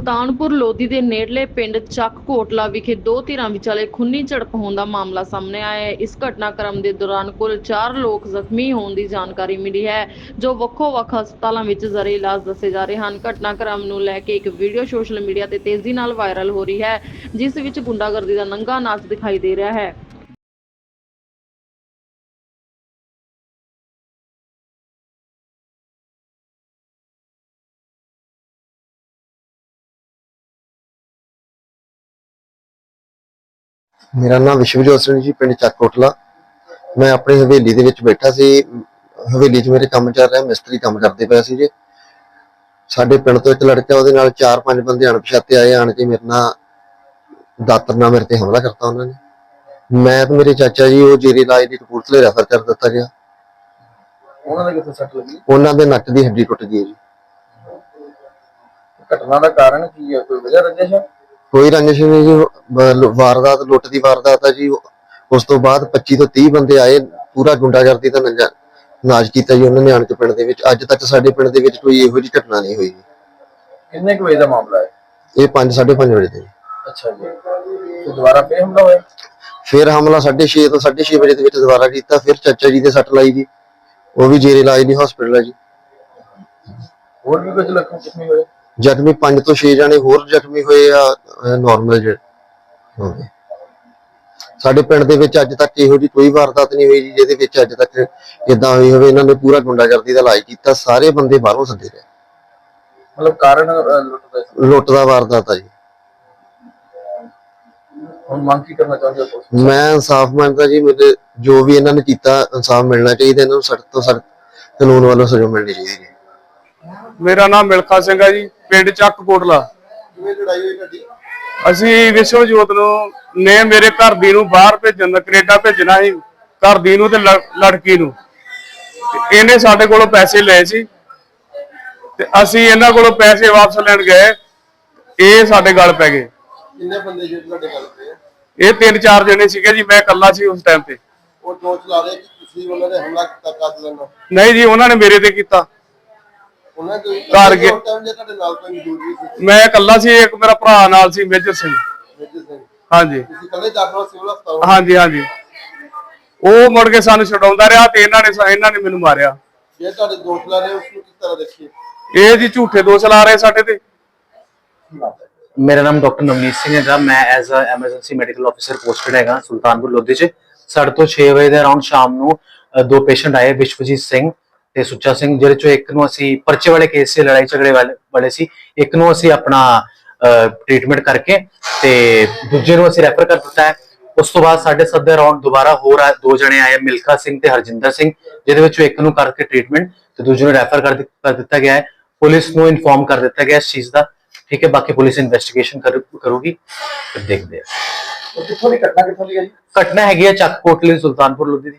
ਸੁਲਤਾਨਪੁਰ ਲੋਧੀ ਦੇ ਨੇੜਲੇ ਪਿੰਡ ਚੱਕ ਕੋਟਲਾ ਵਿਖੇ ਦੋ ਧਿਰਾਂ ਵਿਚਾਲੇ ਖੂਨੀ ਝੜਪ ਹੋਣ ਦਾ ਮਾਮਲਾ ਸਾਹਮਣੇ ਆਇਆ ਹੈ। ਇਸ ਘਟਨਾਕ੍ਰਮ ਦੇ ਦੌਰਾਨ ਕੁੱਲ 4 ਲੋਕ ਜ਼ਖਮੀ ਹੋਣ ਦੀ ਜਾਣਕਾਰੀ ਮਿਲੀ ਹੈ, ਜੋ ਵੱਖੋ-ਵੱਖ ਹਸਪਤਾਲਾਂ ਵਿੱਚ ਜ਼ਰੇ ਇਲਾਜ ਦੱਸੇ ਜਾ ਰਹੇ ਹਨ। ਘਟਨਾਕ੍ਰਮ ਨੂੰ ਲੈ ਕੇ ਇੱਕ ਵੀਡੀਓ ਸੋਸ਼ਲ ਮੀਡੀਆ ਤੇ ਤੇਜ਼ੀ ਨਾਲ ਵਾਇਰਲ ਹੋ ਰਹੀ ਹੈ, ਜਿਸ ਵਿੱਚ ਗੁੰਡਾਗਰਦੀ ਦਾ ਨੰਗਾ ਨਾਚ ਦਿਖਾਈ ਦੇ ਰਿਹਾ ਹੈ। ਮੇਰਾ ਨਾਮ ਵਿਸ਼ਵਜੋਤ ਸਿੰਘ ਜੀ ਪਿੰਡ ਚੱਕ ਕੋਟਲਾ। ਮੈਂ ਆਪਣੀ ਹਵੇਲੀ ਦੇ ਵਿੱਚ ਬੈਠਾ ਸੀ। ਹਵੇਲੀ 'ਚ ਮੇਰੇ ਕੰਮ ਚੱਲ ਰਿਹਾ ਮਿਸਤਰੀ ਕੰਮ ਕਰਦੇ ਪਏ ਸੀ ਜੀ ਸਾਡੇ ਪਿੰਡ ਤੋਂ ਇੱਕ ਲੜਕਾ ਉਹਦੇ ਨਾਲ ਚਾਰ ਪੰਜ ਬੰਦੇ ਅਣਪਛਾਤੇ ਆਏ ਆਣ ਕੇ ਮੇਰੇ ਨਾਲ ਦਾਤਰ ਨਾਲ ਮੇਰੇ ਤੇ ਹਮਲਾ ਕਰਤਾ ਉਹਨਾਂ ਨੇ। ਮੈਂ ਤੇ ਮੇਰੇ ਚਾਚਾ ਜੀ ਉਹ ਜੇਰੇ ਇਲਾਜ ਦੀ ਕਪੂਰਥਲੇ ਰੈਫਰ ਕਰ ਦਿੱਤਾ ਗਿਆ। ਉਹਨਾਂ ਦੇ ਕਿੱਥੇ ਸੱਟ ਲੱਗੀ? ਉਹਨਾਂ ਦੇ ਨੱਕ ਦੀ ਹੱਡੀ ਟੁੱਟ ਗਈ ਜੀ। ਘਟਨਾ ਦਾ ਕਾਰਨ ਕੀ ਹੈ? ਕੋਈ ਵਜ੍ਹਾ ਰੰਜਿਸ਼ ਹੈ ਕੋਈ ਰੰਜਿਸ਼ ਨਹੀਂ ਜੀ ਬ- ਵਾਰਦਾਤ ਲੁੱਟ ਦੀ ਵਾਰਦਾਤ ਆ ਜੀ। ਉਸ ਤੋਂ ਬਾਅਦ 25 ਤੋਂ 30 ਬੰਦੇ ਆਏ ਪੂਰਾ ਗੁੰਡਾਗਰਦੀ ਦਾ ਨੰਜਾ ਨਾਚ ਕੀਤਾ ਜੀ ਉਹਨਾਂ ਨੇ ਆਣ ਕੇ ਪਿੰਡ ਦੇ ਵਿੱਚ। ਅੱਜ ਤੱਕ ਸਾਡੇ ਪਿੰਡ ਦੇ ਵਿੱਚ ਕੋਈ ਇਹੋ ਜਿਹੀ ਘਟਨਾ ਨਹੀਂ ਹੋਈ ਜੀ। ਕਿੰਨੇ ਕੁ ਵਜੇ ਦਾ ਮਾਮਲਾ ਹੈ? ਇਹ 5 5:30 ਵਜੇ ਦੇ। ਅੱਛਾ ਜੀ। ਤੇ ਦੁਬਾਰਾ ਫੇਰ ਹਮਲਾ ਹੋਇਆ? ਫਿਰ ਹਮਲਾ 6:30 ਤੋਂ 6:30 ਵਜੇ ਦੇ ਵਿੱਚ ਦੁਬਾਰਾ ਕੀਤਾ। ਫਿਰ ਚਾਚਾ ਜੀ ਦੇ ਸੱਟ ਲਾਈ ਜੀ। ਉਹ ਵੀ ਜੇਰੇ ਇਲਾਜ ਦੀ ਹਸਪੀਟਲ ਹੈ ਜੀ। ਹੋਰ ਵੀ ਕੁਝ ਲੱਖਾਂ ਜ਼ਖਮੀ ਹੋਏ ਜ਼ਖਮੀ 5 ਤੋਂ 6 ਜਾਣੇ ਹੋਰ ਜ਼ਖਮੀ ਹੋਏ ਆ ਨਾਰਮਲ ਜਿਹੜੇ ਹੋ ਗਏ। ਸਾਡੇ ਪਿੰਡ ਦੇ ਵਿੱਚ ਅੱਜ ਤੱਕ ਇਹੋ ਜਿਹੀ ਕੋਈ ਵਾਰਦਾਤ ਨਹੀਂ ਹੋਈ ਜੀ ਜਿਹਦੇ ਵਿੱਚ ਅੱਜ ਤੱਕ ਇਦਾਂ ਹੋਈ ਹੋਵੇ ਇਹਨਾਂ ਨੇ ਪੂਰਾ ਗੁੰਡਾਗਰਦੀ ਦਾ ਇਲਾਜ ਕੀਤਾ ਸਾਰੇ ਬੰਦੇ ਬਾਹਰੋਂ ਸੱਦੇ ਰਹੇ। ਮਤਲਬ ਕਾਰਨ ਲੁੱਟ ਦਾ ਵਾਰਦਾਤ ਆ ਜੀ। ਹੁਣ ਮੰਗ ਕੀ ਕਰਨਾ ਚਾਹੁੰਦੇ ਹੋ ਮੈਂ ਇਨਸਾਫ ਮੰਗਦਾ ਜੀ ਮੇਰੇ ਜੋ ਵੀ ਇਹਨਾਂ ਨੇ ਕੀਤਾ ਇਨਸਾਫ ਮਿਲਣਾ ਚਾਹੀਦਾ ਇਹਨਾਂ ਨੂੰ ਸਖਤ ਤੋਂ ਸਖਤ ਕਾਨੂੰਨ ਵੱਲੋਂ ਸਜ਼ਾ ਮਿਲਣੀ ਚਾਹੀਦੀ ਹੈ। ਮੇਰਾ ਨਾਮ ਮਿਲਖਾ ਸਿੰਘ ਹੈ ਜੀ। ਪਿੰਡ ਚੱਕ ਕੋਟਲਾ। ਕਿਵੇਂ ਲੜਾਈ ਹੋਈ ਤੁਹਾਡੀ? ਅਸੀਂ ਵਿਸ਼ਵਜੋਤ ਨੂੰ ਨੇ ਮੇਰੇ ਘਰ ਦੀ ਨੂੰ ਬਾਹਰ ਭੇਜਣ ਦਾ ਕੈਨੇਡਾ ਭੇਜਣਾ ਸੀ ਘਰ ਦੀ ਨੂੰ ਤੇ ਲੜ- ਲੜਕੀ ਨੂੰ। ਤੇ ਇਹਨੇ ਸਾਡੇ ਕੋਲੋਂ ਪੈਸੇ ਲਏ ਸੀ ਤੇ ਅਸੀਂ ਇਹਨਾਂ ਕੋਲੋਂ ਪੈਸੇ ਵਾਪਸ ਲੈਣ ਗਏ। ਇਹ ਸਾਡੇ ਗੱਲ ਪੈ ਗਏ। ਕਿੰਨੇ ਬੰਦੇ ਜਿਹੜੇ ਤੁਹਾਡੇ ਗੱਲ ਤੇ ਇਹ ਤਿੰਨ ਚਾਰ ਜਣੇ ਸੀਗੇ ਜੀ ਮੈਂ ਇਕੱਲਾ ਸੀ ਉਸ ਟਾਈਮ ਤੇ। ਉਹ ਦੋਸ਼ ਲਾ ਰਹੇ ਕਿ ਤੁਸੀਂ ਉਹਨਾਂ ਨੇ ਹਮਲਾ ਕੀਤਾ ਕਾਤਲ ਨੂੰ ਨਹੀਂ ਜੀ ਉਹਨਾਂ ਨੇ ਮੇਰੇ ਤੇ ਕੀਤਾ। ਉਹਨਾਂ ਦੇ ਘਰ ਗਏ। ਟਾਈਮ ਜੇ ਤੁਹਾਡੇ ਨਾਲ ਕੋਈ ਮੌਜੂਦ ਨਹੀਂ ਸੀ? ਮੈਂ ਇਕੱਲਾ ਸੀ ਇੱਕ ਮੇਰਾ ਭਰਾ ਨਾਲ ਸੀ ਮੇਜਰ ਸਿੰਘ। ਮੇਜਰ ਸਿੰਘ। ਹਾਂਜੀ। ਤੁਸੀਂ ਕੱਲੇ ਦਾਖਲ ਸਿਵਲ ਹਸਪਤਾਲ ਹਾਂਜੀ ਹਾਂਜੀ। ਉਹ ਮੁੜ ਕੇ ਸਾਨੂੰ ਛਡਾਉਂਦਾ ਰਿਹਾ ਤੇ ਇਹਨਾਂ ਨੇ ਇਹਨਾਂ ਨੇ ਮੈਨੂੰ ਮਾਰਿਆ। ਜੇ ਤੁਹਾਡੇ ਦੋਸ਼ ਲਾ ਰਹੇ ਉਸ ਨੂੰ ਕਿਸ ਤਰ੍ਹਾਂ ਦੇਖੀਏ? ਇਹ ਜੀ ਝੂਠੇ ਦੋਸ਼ ਲਾ ਰਹੇ ਸਾਡੇ ਤੇ। ਮੇਰਾ ਨਾਮ ਡਾਕਟਰ ਨਵਨੀਤ ਸਿੰਘ ਹੈਗਾ ਮੈਂ as a emergency medical officer posted ਹੈਗਾ ਸੁਲਤਾਨਪੁਰ ਲੋਧੀ 'ਚ। ਸਾਡੇ ਤੋਂ 6 ਵਜੇ ਦੇ ਅਰਾਊਂਡ ਸ਼ਾਮ ਨੂੰ ਅ, ਦੋ ਪੇਸ਼ੈਂਟ ਆਏ ਵਿਸ਼ਵਜੀਤ ਸਿੰਘ ਤੇ ਸੁੱਚਾ ਸਿੰਘ ਜਿਹੜੇ ਚੋਂ ਇੱਕ ਨੂੰ ਅਸੀਂ ਪਰਚੇ ਵਾਲੇ ਕੇਸ 'ਚ ਲੜਾਈ ਝਗੜੇ ਵਾਲੇ ਸੀ ਇੱਕ ਨੂੰ ਅਸੀਂ ਆਪਣਾ ਟ੍ਰੀਟਮੈਂਟ ਕਰਕੇ ਤੇ ਦੂਜੇ ਨੂੰ ਅਸੀਂ ਰੈਫਰ ਕਰ ਦਿੱਤਾ ਹੈ। ਉਸ ਤੋਂ ਬਾਅਦ ਸਾਡੇ ਸੱਦੇ ਅਰਾਊਂਡ ਦੁਬਾਰਾ ਹੋਰ ਦੋ ਜਣੇ ਆਏ ਮਿਲਖਾ ਸਿੰਘ ਤੇ ਹਰਜਿੰਦਰ ਸਿੰਘ ਜਿਹਦੇ ਵਿੱਚੋਂ ਇੱਕ ਨੂੰ ਕਰਕੇ ਟ੍ਰੀਟਮੈਂਟ ਤੇ ਦੂਜੇ ਨੂੰ ਰੈਫਰ ਕਰ ਦਿੱ- ਦਿੱਤਾ ਗਿਆ ਹੈ। ਪੁਲਿਸ ਨੂੰ ਇਨਫੋਰਮ ਕਰ ਦਿੱਤਾ ਗਿਆ ਇਸ ਚੀਜ਼ ਦਾ। ਠੀਕ ਹੈ ਬਾਕੀ ਪੁਲਿਸ ਇਨਵੈਸਟੀਗੇਸ਼ਨ ਕਰੂਗੀ ਫਿਰ ਦੇਖਦੇ ਆ ਕਿੱਥੋਂ ਦੀ ਘਟਨਾ ਕਿੱਥੋਂ ਦੀ ਹੈ ਜੀ? ਘਟਨਾ ਹੈਗੀ ਹੈ ਚੱਕ ਕੋਟਲੀ ਸੁਲਤਾਨਪੁਰ ਲੋਧੀ ਦੀ।